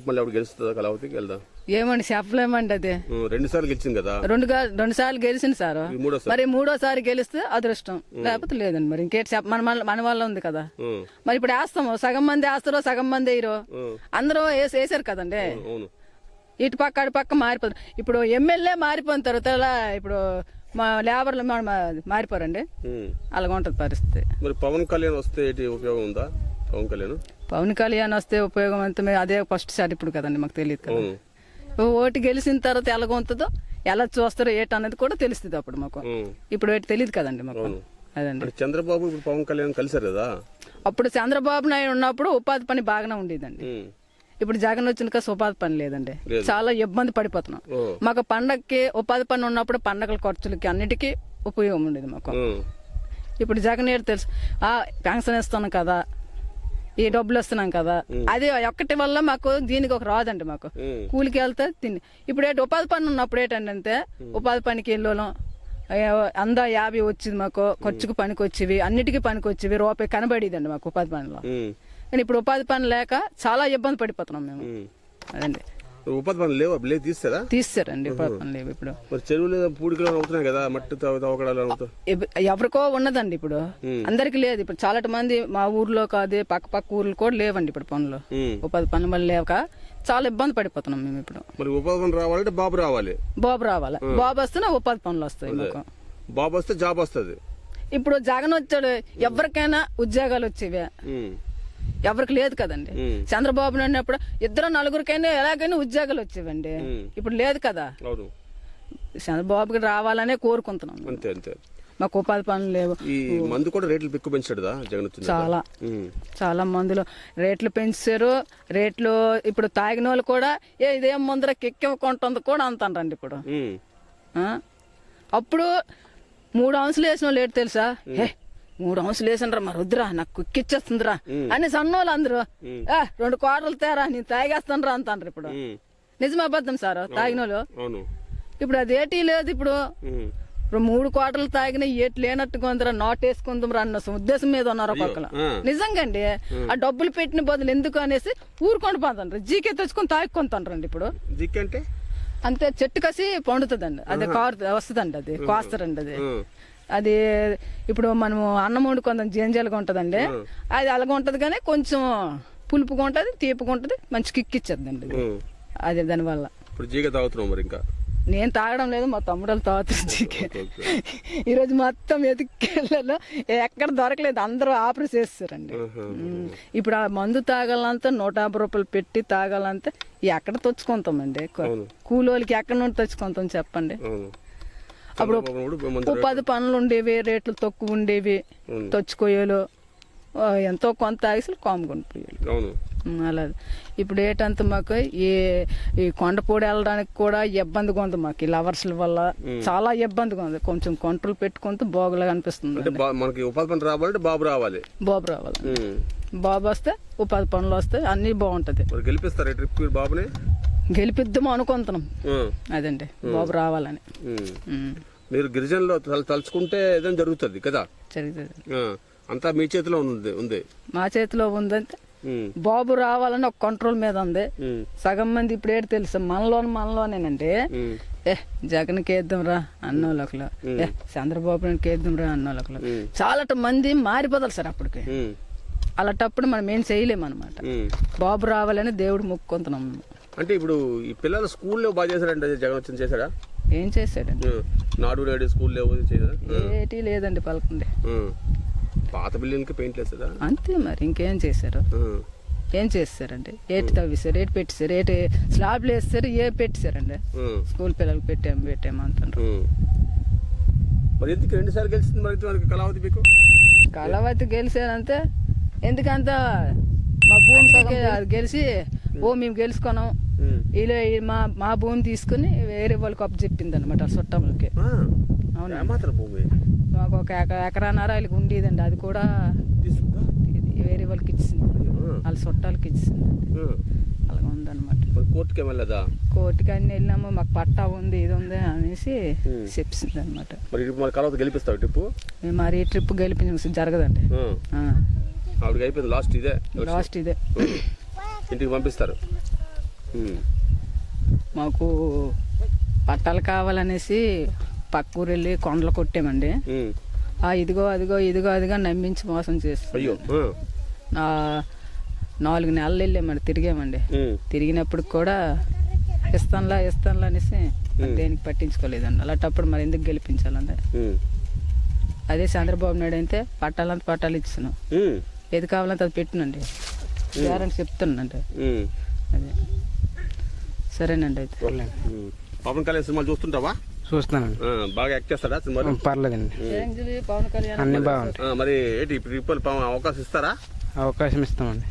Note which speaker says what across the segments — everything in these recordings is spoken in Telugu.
Speaker 1: ట్రిప్ మళ్ళీ అప్పుడు గెలుస్తుందా కళావతికి వెళ్దాం.
Speaker 2: ఏమండి చెప్పలేమండి అది.
Speaker 1: రెండు సార్లు గెలిచింది కదా?
Speaker 2: రెండు రెండు సార్లు గెలిచింది సార్. మరి మూడోసారి గెలిస్తే అదృష్టం. లేకపోతే లేదండి మరి. ఇంకేటి చెప్ప మన మన- వల్ల ఉంది కదా. మరి ఇప్పుడు వేస్తాము సగం మంది వేస్తారో సగం మంది వేయరు. అందరూ వేసి వేసారు కదండి. ఇటు పక్క అటు పక్క మారిపోతారు ఇప్పుడు ఎమ్మెల్యే మారిపోయిన తర్వాత ఇప్పుడు మా లేబర్లు మారిపోరండి. అలాగ ఉంటుంది పరిస్థితి.
Speaker 1: మరి పవన్ కళ్యాణ్ వస్తే ఉపయోగం ఉందా? పవన్ కళ్యాణ్?
Speaker 2: పవన్ కళ్యాణ్ వస్తే ఉపయోగం అంత మే- అదే ఫస్ట్ సార్ ఇప్పుడు కదండి మాకు తెలియదు కదా. ఓటు గెలిచిన తర్వాత ఎలాగ ఉంటుందో ఎలా చూస్తారో ఏటి అనేది కూడా తెలుస్తుంది అప్పుడు మాకు. ఇప్పుడు ఏటి తెలియదు కదండి మాకు. అదండి.
Speaker 1: చంద్రబాబు ఇప్పుడు పవన్ కళ్యాణ్ కలిశారు కదా?
Speaker 2: అప్పుడు చంద్రబాబు నాయుడు ఉన్నప్పుడు ఉపాధి పని బాగానే ఉండేదండి. ఇప్పుడు జగన్ వచ్చినాక ఉపాధి పని లేదండి.
Speaker 1: లేదు.
Speaker 2: చాలా ఇబ్బంది పడిపోతున్నాం. మాకు పండగకి ఉపాధి పని ఉన్నప్పుడు పండగల ఖర్చులకి అన్నిటికీ ఉపయోగం ఉండేది మాకు. ఇప్పుడు జగన్ ఏడు తెలుసు. ఆ పెన్షన్ ఇస్తున్నాం కదా ఈ డబ్బులు ఇస్తున్నాం కదా. అది ఒక్కటి వల్ల మాకు దీనికి ఒక రాదండి మాకు. కూలికి వెళ్తే తిని ఇప్పుడు ఏంటి ఉపాధి పని ఉన్నప్పుడు ఏంటంటే ఉపాధి పనికి వెళ్ళాం అందా యాభై వచ్చింది మాకు ఖర్చుకు పనికి వచ్చేవి అన్నిటికీ పనికి వచ్చేవి రూపాయి కనబడేదండి మాకు ఉపాధి పనిలో. కానీ ఇప్పుడు ఉపాధి పని లేక చాలా ఇబ్బంది పడిపోతున్నాం మేము. అదండి.
Speaker 1: ఉపాధి పనులు లేవు లేదు తీస్తారా?
Speaker 2: తీస్తారండి ఉపాధి పని లేవు ఇప్పుడు.
Speaker 1: మరి చెరువులు పూడికలు అవుతున్నాయి కదా మట్టి తవ్వ తవ్వకడాలు అవుతాయి
Speaker 2: ఎవ- ఎవరికో ఉన్నదండి ఇప్పుడు. అందరికి లేదు. ఇప్పుడు చాలా మంది మా ఊర్లో కాదు పక్క పక్క ఊర్లు కూడా లేవండి ఇప్పుడు పనులు. ఉపాధి పనులు లేక చాలా ఇబ్బంది పడిపోతున్నాం మేము ఇప్పుడు.
Speaker 1: మరి ఉపాధి పని రావాలంటే బాబు రావాలి.
Speaker 2: బాబు రావాలి. బాబు వస్తేనే ఉపాధి పనులు వస్తాయి మాకు.
Speaker 1: బాబు వస్తే జాబ్ వస్తుంది.
Speaker 2: ఇప్పుడు జగన్ వచ్చాడు ఎవరికైనా ఉద్యోగాలు వచ్చేవే. ఎవరికి లేదు కదండి. చంద్రబాబు నాయుడు ఉన్నప్పుడు ఇద్దరు నలుగురికైనా ఎలాగైనా ఉద్యోగాలు వచ్చేవండి. ఇప్పుడు లేదు కదా. చంద్రబాబుకి రావాలనే కోరుకుంటున్నాం
Speaker 1: అంతే అంతే.
Speaker 2: మాకు ఉపాధి పనులు లేవు.
Speaker 1: ఈ మందు కూడా రేట్లు పిక్కు పెంచాడుదా జగన్
Speaker 2: చాలా. చాలా మందులు. రేట్లు పెంచారు. రేట్లు ఇప్పుడు తాగిన వాళ్ళు కూడా ఏ ఇదేం ముందర కిక్కివ్వకుంటుంది కూడా అంటారండి ఇప్పుడు? అప్పుడు మూడు అంశాలు వేసిన వాళ్ళు ఏంటి తెలుసా? మూడు అంశాలు వేసినరా మరి వద్దురా నాకు కుక్కిచ్చేస్తుందిరా. అని సన్నోళ్ళు అందరూ "ఏ, రెండు కోటలు తేరా నేను తాగేస్తానరా అంటారు ఇప్పుడు. నిజం అబద్ధం సార్ తాగిన వాళ్ళు
Speaker 1: అవును.
Speaker 2: ఇప్పుడు అది ఏటీ లేదు ఇప్పుడు. ఇప్పుడు మూడు కోటలు తాగిన ఏటి లేనట్టుగా ఉందిరా నాట్ వేసుకుందాం అన్న ఉద్దేశం మీద ఉన్నారు పక్కన. నిజంగా అండి ఆ డబ్బులు పెట్టిన బదులు ఎందుకు అనేసి ఊరుకొని పోతాండ్రు. జీకే తెచ్చుకొని తాగుకుంటాండ్రండి ఇప్పుడు.
Speaker 1: అంటే?
Speaker 2: అంతే చెట్టు కసి పండుతుందండి. అది కారు వస్తుందండి అది కోస్తారండి అది. అది ఇప్పుడు మనము అన్నం వండుకుందాం జంజాలుగా ఉంటదండి. అది అలాగ ఉంటది కానీ కొంచెం పులుపుగా ఉంటది తీపిగా ఉంటది మంచి కిక్కిచ్చేద్దండి అది.
Speaker 1: ఉమ్.
Speaker 2: అది దానివల్ల.
Speaker 1: ఇప్పుడు జీగ తాగుతున్నావు మరి ఇంకా?
Speaker 2: నేను తాగడం లేదు మా తమ్ముడు తాగుతారు జీకే. ఈరోజు మొత్తం ఎదుకెళ్ళలో ఎక్కడ దొరకలేదు అందరూ ఆపరేట్ చేస్తారండి. ఇప్పుడు ఆ మందు తాగాలంటే నూట యాభై రూపాయలు పెట్టి తాగాలంటే ఎక్కడ తెచ్చుకుంటామండి. కూలోళ్ళకి ఎక్కడ నుండి తెచ్చుకుంటాం చెప్పండి? అప్పుడు ఉపాధి పనులు ఉండేవి రేట్లు తక్కువ ఉండేవి. తెచ్చుకోయేలు ఎంతో కొంత ఆగిసలు కాముకొని
Speaker 1: అవును.
Speaker 2: అలా. ఇప్పుడు ఏంటంత మాకు ఈ ఈ కొండపూడి వెళ్ళడానికి కూడా ఇబ్బందిగా ఉంది మాకు ఈ లవర్స్ల వల్ల. చాలా ఇబ్బందిగా ఉంది. కొంచెం కంట్రోల్ పెట్టుకుంటూ బాగులాగా అనిపిస్తుంది
Speaker 1: మనకి ఉపాధి పని రావాలంటే బాబు రావాలి.
Speaker 2: బాబు రావాలి. బాబు వస్తే ఉపాధి పనులు వస్తే అన్నీ బాగుంటది.
Speaker 1: గెలిపిస్తారా ట్రిప్ బాబుని?
Speaker 2: గెలిపిద్దాం అనుకుంటున్నాం. అదండి. బాబు రావాలని.
Speaker 1: మీరు గిరిజనులో తల- తలుచుకుంటే ఏదైనా జరుగుతుంది కదా
Speaker 2: జరుగుతుంది.
Speaker 1: అంతా మీ చేతిలో ఉంది ఉంది
Speaker 2: మా చేతిలో ఉందంటే. బాబు రావాలని ఒక కంట్రోల్ మీద ఉంది. సగం మంది ఇప్పుడు ఏంటి తెలుసు మనలోని మనలోనేనండి
Speaker 1: ఉమ్.
Speaker 2: ఏ జగన్కి వేద్దాం రా అన్నోళ్ళకులు ఏ చంద్రబాబు నాయుడుకి వేద్దాం రా అన్నోళ్ళకులు. చాలా మంది మారిపోతారు సార్ అప్పటికి. అలాంటప్పుడు మనం ఏం చేయలేము అనమాట.
Speaker 1: బాబు
Speaker 2: రావాలని దేవుడు మొక్కుకుంటున్నాం.
Speaker 1: అంటే ఇప్పుడు ఈ పిల్లలు స్కూల్లో బాగా చేశారంటే జగన్ వచ్చింది చేశాడా
Speaker 2: ఏం చేశాడండి.
Speaker 1: నాడు నేడు స్కూల్ లేవు
Speaker 2: ఏటి లేదండి పలకండి.
Speaker 1: పాత బిల్డింగ్కి పెయింట్ వేస్తాడా
Speaker 2: అంతే మరి ఇంకేం చేశారు. ఏం చేస్తారండి ఏటి తవ్విస్తారు ఏటి పెట్టిస్తారు ఏటి స్లాబ్లు వేస్తారు ఏ పెట్టిస్తారండి. స్కూల్ పిల్లలకి పెట్టాము పెట్టాము
Speaker 1: ఉమ్. మరి ఎందుకు రెండు సార్లు గెలిచింది మరి మనకి కళావతి మీకు
Speaker 2: కళావతి గెలిచారంటే ఎందుకంత మా భూమి గెలిచి ఓ మేము గెలుచుకున్నాం. ఇలా మా మా భూమి తీసుకుని వేరే వాళ్ళకి అప్పు చెప్పింది అనమాట. అవునా.
Speaker 1: భూమి.
Speaker 2: మాకు ఒక ఎక ఎకరాన్నర వాళ్ళకి ఉండేదండి. అది కూడా వేరే వాళ్ళకి ఇచ్చింది. వాళ్ళ చుట్టాలకి ఇచ్చింది. అలాగ ఉందన్నమాట.
Speaker 1: కోర్టుకి వెళ్ళదా?
Speaker 2: కోర్టుకి అన్ని వెళ్ళాము మాకు పట్టా ఉంది ఇది ఉంది అనేసి. చెప్పింది అనమాట
Speaker 1: మరి మరి కళావతి గెలిపిస్తావు
Speaker 2: మేము మరి ఈ ట్రిప్ గెలిపించ జరగదండి.
Speaker 1: ఆవిడకి అయిపోయింది లాస్ట్ ఇదే.
Speaker 2: లాస్ట్ ఇదే.
Speaker 1: ఇంటికి పంపిస్తారు.
Speaker 2: మాకు పట్టాలు కావాలనేసి పక్క ఊరు వెళ్ళి కొండలు కొట్టామండి. ఆ ఇదిగో అదిగో ఇదిగో అదిగో నమ్మించి మోసం చేసి నాలుగు నెలలు వెళ్ళామండి తిరిగామండి. తిరిగినప్పుడు కూడా ఇస్తానులా ఇస్తానులా అనేసి దేనికి పట్టించుకోలేదండి. అలాంటప్పుడు మరి ఎందుకు గెలిపించాలండి. అదే చంద్రబాబు నాయుడు అయితే పట్టాలంత పట్టాలు ఇచ్చాను. ఏది కావాలంటే అది పెట్టునండి. గ్యారంటీ చెప్తున్నానండి. అదే. సరేనండి అయితే.
Speaker 1: పవన్ కళ్యాణ్ సినిమాలు చూస్తుంటావా?
Speaker 3: చూస్తున్నానండి.
Speaker 1: ఆ, బాగా యాక్ట్ చేస్తాడా సినిమాలు?
Speaker 3: పర్లేదండి.
Speaker 2: పవన్ కళ్యాణ్
Speaker 3: అన్ని బాగుంటాయి.
Speaker 1: మరి ఏంటి ఇప్పుడు అవకాశం ఇస్తారా?
Speaker 3: అవకాశం ఇస్తామండి.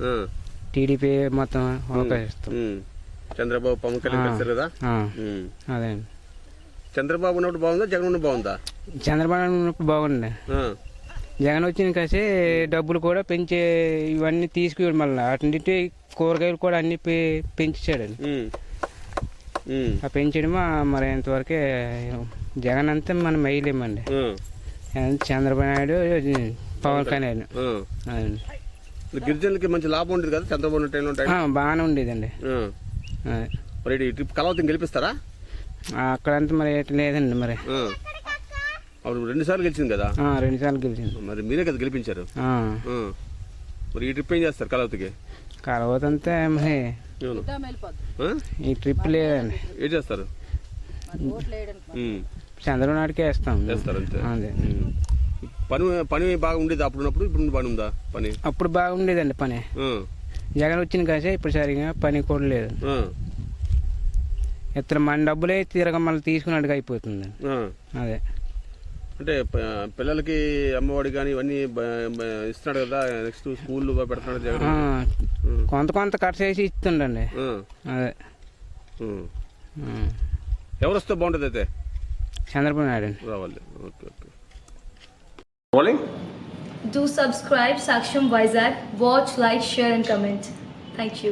Speaker 3: టీడీపీ మొత్తం అవకాశం ఇస్తాం.
Speaker 1: చంద్రబాబు పవన్ కళ్యాణ్ కలిసారు కదా.
Speaker 3: అదే
Speaker 1: చంద్రబాబు ఉన్నప్పుడు బాగుందా? జగన్ ఉన్నప్పుడు బాగుందా?
Speaker 3: చంద్రబాబు ఉన్నప్పుడు బాగుంది
Speaker 1: ఆ.
Speaker 3: జగన్ వచ్చిన కాసి డబ్బులు కూడా పెంచే ఇవన్నీ తీసుకువెళ్ళి మళ్ళీ. అటు కూరగాయలు కూడా అన్ని పె- పెంచాడండి. ఆ పెంచడం మరి ఇంతవరకే జగన్ అంతా మనం వేయలేమండి. చంద్రబాబు నాయుడు పవన్ కళ్యాణ్.
Speaker 1: గిరిజనులకి మంచి లాభం ఉండేది కదా చంద్రబాబు టైంలో
Speaker 3: బాగానే ఉండేదండి.
Speaker 1: మరి ట్రిప్ కలవతం గెలిపిస్తారా?
Speaker 3: అక్కడంతా మరి ఎట్లా లేదండి మరి.
Speaker 1: అప్పుడు రెండు సార్లు గెలిచింది కదా?
Speaker 3: ఆ, రెండుసార్లు గెలిచింది.
Speaker 1: మరి మీరే కదా గెలిపించారు. మరి ఈ ట్రిప్ ఏం చేస్తారు కలవతికి
Speaker 3: కలవతంతా మరి? ఈ ట్రిప్ లేదండి.
Speaker 1: ఏం చేస్తారు.
Speaker 3: చంద్రబాబు నాయుడుకే వేస్తాం.
Speaker 1: చేస్తారు అంతే. పని పని బాగా ఉండేది అప్పుడు ఉన్నప్పుడు ఇప్పుడు పని ఉందా పని?
Speaker 3: అప్పుడు బాగుండేదండి పని.
Speaker 1: ఆ.
Speaker 3: జగన్ వచ్చిన కాసే ఇప్పుడు సరిగా పని కూడా లేదు.
Speaker 1: ఆ.
Speaker 3: ఇతర మన డబ్బులే తిరగ మళ్ళీ తీసుకున్నట్టుగా అయిపోతుంది. అదే.
Speaker 1: అంటే పిల్లలకి అమ్మఒడి కానీ ఇవన్నీ ఇస్తున్నాడు కదా నెక్స్ట్ స్కూల్ పెడుతున్నాడు జగన్.
Speaker 3: కొంత కొంత ఖర్చు చేసి ఇస్తుండండి. అదే.
Speaker 1: ఎవరు వస్తే బాగుంటుంది అయితే
Speaker 3: చంద్రబాబు నాయుడు
Speaker 1: రావాలి okay okay
Speaker 4: Do subscribe Saksham Vizag. Watch, like, share, and comment. Thank you.